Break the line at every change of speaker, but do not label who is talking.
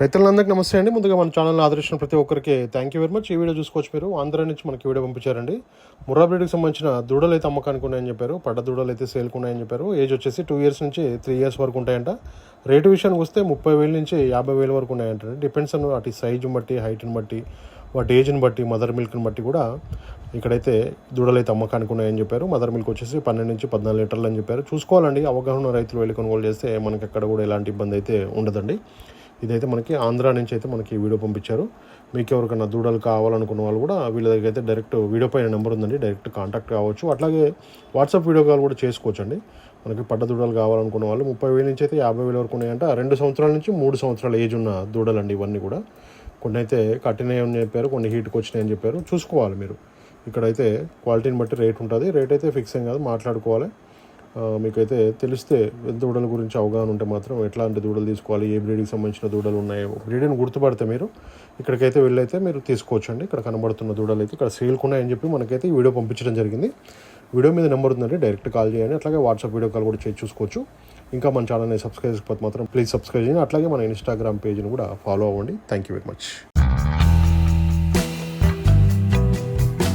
రైతులందరికీ నమస్తే అండి. ముందుగా మన ఛానల్ ఆదరించిన ప్రతి ఒక్కరికి థ్యాంక్ యూ వెరీ మచ్ ఈ వీడియో చూసుకోవచ్చు మీరు. ఆంధ్ర నుంచి మనకి వీడియో పంపించారండి. ముర్రా సంబంధించిన దూడలు అయితే అమ్మకానికి ఉన్నాయని చెప్పారు. పడ్డ దూడలు అయితే సేల్కి ఉన్నాయని చెప్పారు. ఏజ్ వచ్చేసి టూ ఇయర్స్ నుంచి త్రీ ఇయర్స్ వరకు ఉంటాయంట. రేటు విషయానికి వస్తే ముప్పై వేల నుంచి యాభై వేల వరకు ఉన్నాయంట డిపెండ్స్ అన్న వాటి సైజుని బట్టి హైట్ని బట్టి వాటి ఏజ్ని బట్టి మదర్ మిల్క్ని బట్టి కూడా ఇక్కడైతే దూడలు అయితే అమ్మకానికి ఉన్నాయని చెప్పారు. మదర్ మిల్క్ వచ్చేసి పన్నెండు నుంచి పద్నాలుగు లీటర్లు అని చెప్పారు. చూసుకోవాలండి. అవగాహన రైతులు వెళ్ళి కొనుగోలు చేస్తే మనకి ఎక్కడ కూడా ఎలాంటి ఇబ్బంది అయితే ఉండదండి. ఇదైతే మనకి ఆంధ్ర నుంచి అయితే మనకి వీడియో పంపించారు. మీకు ఎవరికైనా దూడలు కావాలనుకున్న వాళ్ళు కూడా వీళ్ళ దగ్గర అయితే డైరెక్ట్ వీడియో పైన నెంబర్ ఉందండి. డైరెక్ట్ కాంటాక్ట్ కావచ్చు. అట్లాగే వాట్సాప్ వీడియో కాల్ కూడా చేసుకోవచ్చు అండి మనకి పడ్డ దూడలు కావాలనుకున్న వాళ్ళు ముప్పై వేల నుంచి అయితే యాభై వేల వరకు ఉన్నాయంట. రెండు సంవత్సరాల నుంచి మూడు సంవత్సరాల ఏజ్ ఉన్న దూడలు అండి ఇవన్నీ కూడా. కొన్ని అయితే కట్టినాయి అని చెప్పారు కొన్ని హీట్కి వచ్చినాయి అని చెప్పారు. చూసుకోవాలి మీరు. ఇక్కడైతే క్వాలిటీని బట్టి రేట్ ఉంటుంది. రేట్ అయితే ఫిక్స్ ఏం కాదు. మాట్లాడుకోవాలి. మీకైతే తెలిస్తే దూడల గురించి అవగాహన ఉంటే మాత్రం ఎట్లాంటి దూడలు తీసుకోవాలి ఏ బ్రీడ్కి సంబంధించిన దూడలు ఉన్నాయో బ్రీడ్ని గుర్తుపడితే మీరు ఇక్కడికైతే వెళ్ళైతే మీరు తీసుకోవచ్చండి. ఇక్కడ కనబడుతున్న దూడలు అయితే ఇక్కడ సేల్కి ఉన్నాయని చెప్పి మనకైతే ఈ వీడియో పంపించడం జరిగింది. వీడియో మీద నెంబర్ ఉందండి డైరెక్ట్ కాల్ చేయండి. అట్లాగే వాట్సాప్ వీడియో కాల్ కూడా చేసి చూసుకోవచ్చు. ఇంకా మన ఛానల్ని సబ్స్క్రైబ్ చేసుకోకపోతే మాత్రం ప్లీజ్ సబ్స్క్రైబ్ చేయండి. అట్లాగే మన ఇన్స్టాగ్రామ్ పేజ్ని కూడా ఫాలో అవ్వండి. Thank you very much